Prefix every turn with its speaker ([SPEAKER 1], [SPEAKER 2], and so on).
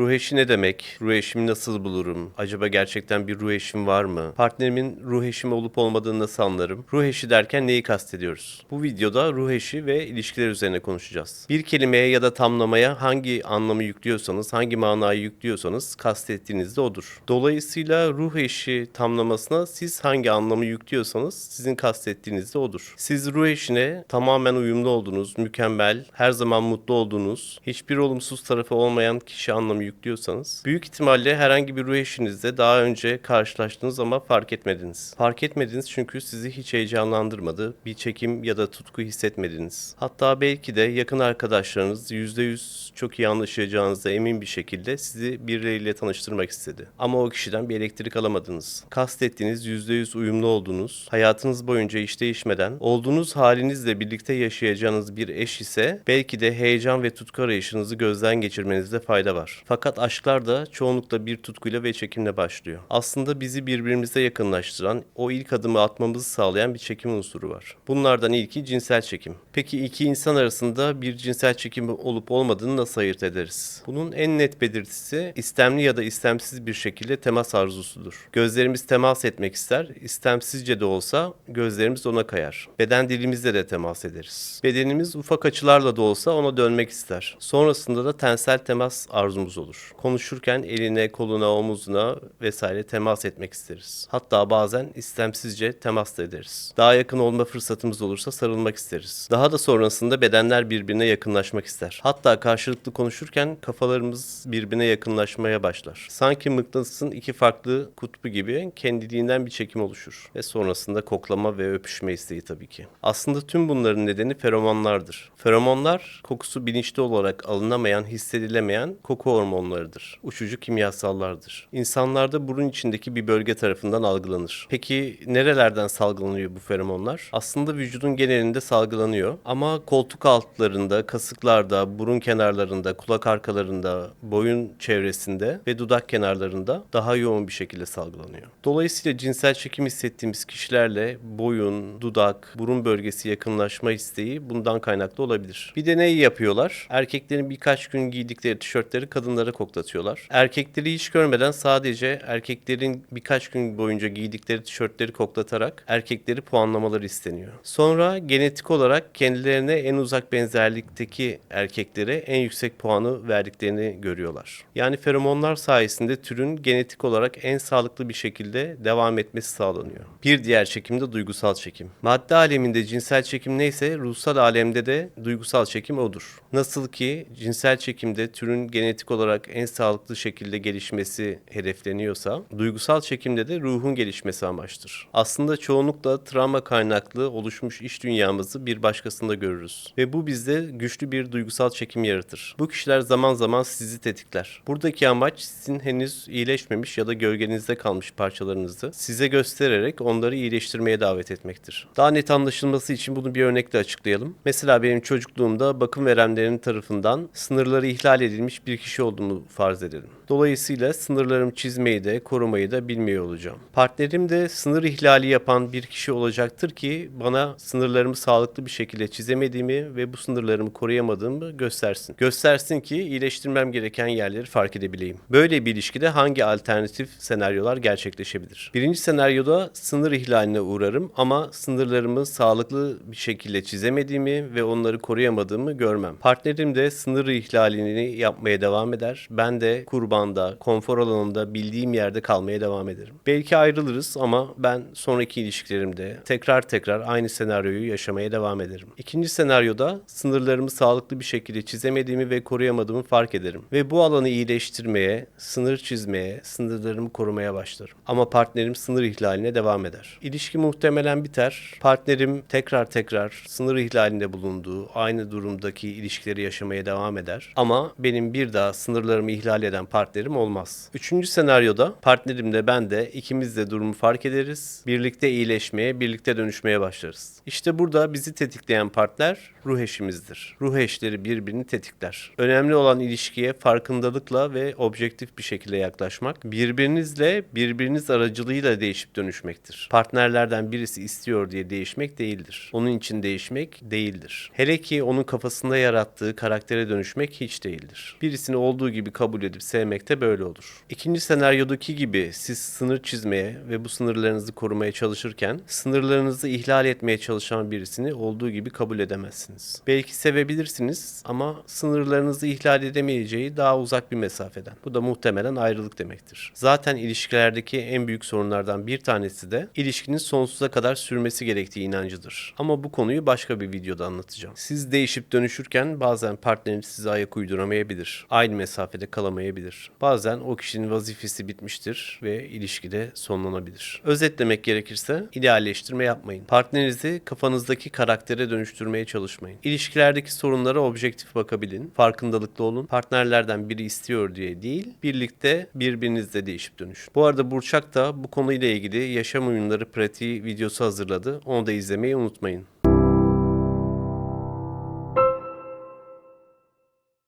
[SPEAKER 1] Ruh eşi ne demek? Ruh eşimi nasıl bulurum? Acaba gerçekten bir ruh eşim var mı? Partnerimin ruh eşim olup olmadığını nasıl anlarım? Ruh eşi derken neyi kastediyoruz? Bu videoda ruh eşi ve ilişkiler üzerine konuşacağız. Bir kelimeye ya da tamlamaya hangi anlamı yüklüyorsanız, hangi manayı yüklüyorsanız kastettiğiniz de odur. Dolayısıyla ruh eşi tamlamasına siz hangi anlamı yüklüyorsanız sizin kastettiğiniz de odur. Siz ruh eşine tamamen uyumlu olduğunuz, mükemmel, her zaman mutlu olduğunuz, hiçbir olumsuz tarafı olmayan kişi anlamı yüklüyorsanız büyük ihtimalle herhangi bir ruh eşinizle daha önce karşılaştınız ama fark etmediniz. Fark etmediniz çünkü sizi hiç heyecanlandırmadı, bir çekim ya da tutku hissetmediniz. Hatta belki de yakın arkadaşlarınız %100 çok iyi anlaşacağınıza emin bir şekilde sizi birileriyle tanıştırmak istedi. Ama o kişiden bir elektrik alamadınız. Kastettiğiniz %100 uyumlu olduğunuz, hayatınız boyunca hiç değişmeden, olduğunuz halinizle birlikte yaşayacağınız bir eş ise belki de heyecan ve tutku arayışınızı gözden geçirmenizde fayda var. Fakat aşklar da çoğunlukla bir tutkuyla ve çekimle başlıyor. Aslında bizi birbirimize yakınlaştıran, o ilk adımı atmamızı sağlayan bir çekim unsuru var. Bunlardan ilki cinsel çekim. Peki iki insan arasında bir cinsel çekim olup olmadığını nasıl ayırt ederiz? Bunun en net belirtisi istemli ya da istemsiz bir şekilde temas arzusudur. Gözlerimiz temas etmek ister, istemsizce de olsa gözlerimiz ona kayar. Beden dilimizle de temas ederiz. Bedenimiz ufak açılarla da olsa ona dönmek ister. Sonrasında da tensel temas arzumuz olur. Konuşurken eline, koluna, omuzuna vesaire temas etmek isteriz. Hatta bazen istemsizce temas da ederiz. Daha yakın olma fırsatımız olursa sarılmak isteriz. Daha da sonrasında bedenler birbirine yakınlaşmak ister. Hatta karşılıklı konuşurken kafalarımız birbirine yakınlaşmaya başlar. Sanki mıknatısın iki farklı kutbu gibi kendiliğinden bir çekim oluşur. Ve sonrasında koklama ve öpüşme isteği tabii ki. Aslında tüm bunların nedeni feromonlardır. Feromonlar kokusu bilinçli olarak alınamayan, hissedilemeyen koku hormonlarıdır. Uçucu kimyasallardır. İnsanlarda burun içindeki bir bölge tarafından algılanır. Peki nerelerden salgılanıyor bu feromonlar? Aslında vücudun genelinde salgılanıyor ama koltuk altlarında, kasıklarda, burun kenarlarında, kulak arkalarında, boyun çevresinde ve dudak kenarlarında daha yoğun bir şekilde salgılanıyor. Dolayısıyla cinsel çekim hissettiğimiz kişilerle boyun, dudak, burun bölgesi yakınlaşma isteği bundan kaynaklı olabilir. Bir deney yapıyorlar. Erkeklerin birkaç gün giydikleri tişörtleri kadınlara koklatıyorlar. Erkekleri hiç görmeden sadece erkeklerin birkaç gün boyunca giydikleri tişörtleri koklatarak erkekleri puanlamaları isteniyor. Sonra genetik olarak kendilerine en uzak benzerlikteki erkeklere en yüksek puanı verdiklerini görüyorlar. Yani feromonlar sayesinde türün genetik olarak en sağlıklı bir şekilde devam etmesi sağlanıyor. Bir diğer çekim de duygusal çekim. Madde aleminde cinsel çekim neyse ruhsal alemde de duygusal çekim odur. Nasıl ki cinsel çekimde türün genetik olarak en sağlıklı şekilde gelişmesi hedefleniyorsa, duygusal çekimde de ruhun gelişmesi amaçtır. Aslında çoğunlukla travma kaynaklı oluşmuş iş dünyamızı bir başkasında görürüz. Ve bu bizde güçlü bir duygusal çekim yaratır. Bu kişiler zaman zaman sizi tetikler. Buradaki amaç sizin henüz iyileşmemiş ya da gölgenizde kalmış parçalarınızı size göstererek onları iyileştirmeye davet etmektir. Daha net anlaşılması için bunu bir örnekle açıklayalım. Mesela benim çocukluğumda bakım verenlerin tarafından sınırları ihlal edilmiş bir kişi olduğumu farz edelim. Dolayısıyla sınırlarımı çizmeyi de korumayı da bilmiyor olacağım. Partnerim de sınır ihlali yapan bir kişi olacaktır ki bana sınırlarımı sağlıklı bir şekilde çizemediğimi ve bu sınırlarımı koruyamadığımı göstersin. Göstersin ki iyileştirmem gereken yerleri fark edebileyim. Böyle bir ilişkide hangi alternatif senaryolar gerçekleşebilir? Birinci senaryoda sınır ihlaline uğrarım ama sınırlarımı sağlıklı bir şekilde çizemediğimi ve onları koruyamadığımı görmem. Partnerim de sınır ihlalini yapmaya devam eder. Ben de kurbanda, konfor alanımda bildiğim yerde kalmaya devam ederim. Belki ayrılırız ama ben sonraki ilişkilerimde tekrar tekrar aynı senaryoyu yaşamaya devam ederim. İkinci senaryoda sınırlarımı sağlıklı bir şekilde çizemediğimi ve koruyamadığımı fark ederim. Ve bu alanı iyileştirmeye, sınır çizmeye, sınırlarımı korumaya başlarım. Ama partnerim sınır ihlaline devam eder. İlişki muhtemelen biter. Partnerim tekrar tekrar sınır ihlalinde bulunduğu aynı durumdaki ilişkileri yaşamaya devam eder. Ama benim bir daha sınırlarımı ihlal eden partnerim olmaz. Üçüncü senaryoda partnerimle ben de ikimiz de durumu fark ederiz. Birlikte iyileşmeye, birlikte dönüşmeye başlarız. İşte burada bizi tetikleyen partner ruh eşimizdir. Ruh eşleri birbirini tetikler. Önemli olan ilişkiye farkındalıkla ve objektif bir şekilde yaklaşmak, birbirinizle birbiriniz aracılığıyla değişip dönüşmektir. Partnerlerden birisi istiyor diye değişmek değildir. Onun için değişmek değildir. Hele ki onun kafasında yarattığı karaktere dönüşmek hiç değildir. Birisini olduğu gibi kabul edip sevmek de böyle olur. İkinci senaryodaki gibi siz sınır çizmeye ve bu sınırlarınızı korumaya çalışırken sınırlarınızı ihlal etmeye çalışan birisini olduğu gibi kabul edemezsiniz. Belki sevebilirsiniz ama sınırlarınızı ihlal edemeyeceği daha uzak bir mesafeden. Bu da muhtemelen ayrılık demektir. Zaten ilişkilerdeki en büyük sorunlardan bir tanesi de ilişkinin sonsuza kadar sürmesi gerektiği inancıdır. Ama bu konuyu başka bir videoda anlatacağım. Siz değişip dönüşürken bazen partneriniz size ayak uyduramayabilir. Aynı mesafede kalamayabilir. Bazen o kişinin vazifesi bitmiştir ve ilişkide sonlanabilir. Özetlemek gerekirse idealleştirme yapmayın. Partnerinizi kafanızdaki karaktere dönüştürmeye çalışmayın. İlişkilerdeki sorunlara objektif bakabilin. Farkındalıklı olun. Partnerlerden biri istiyor diye değil, birlikte birbirinizle değişip dönüşün. Bu arada Burçak da bu konuyla ilgili yaşam oyunları pratiği videosu hazırladı. Onu da izlemeyi unutmayın.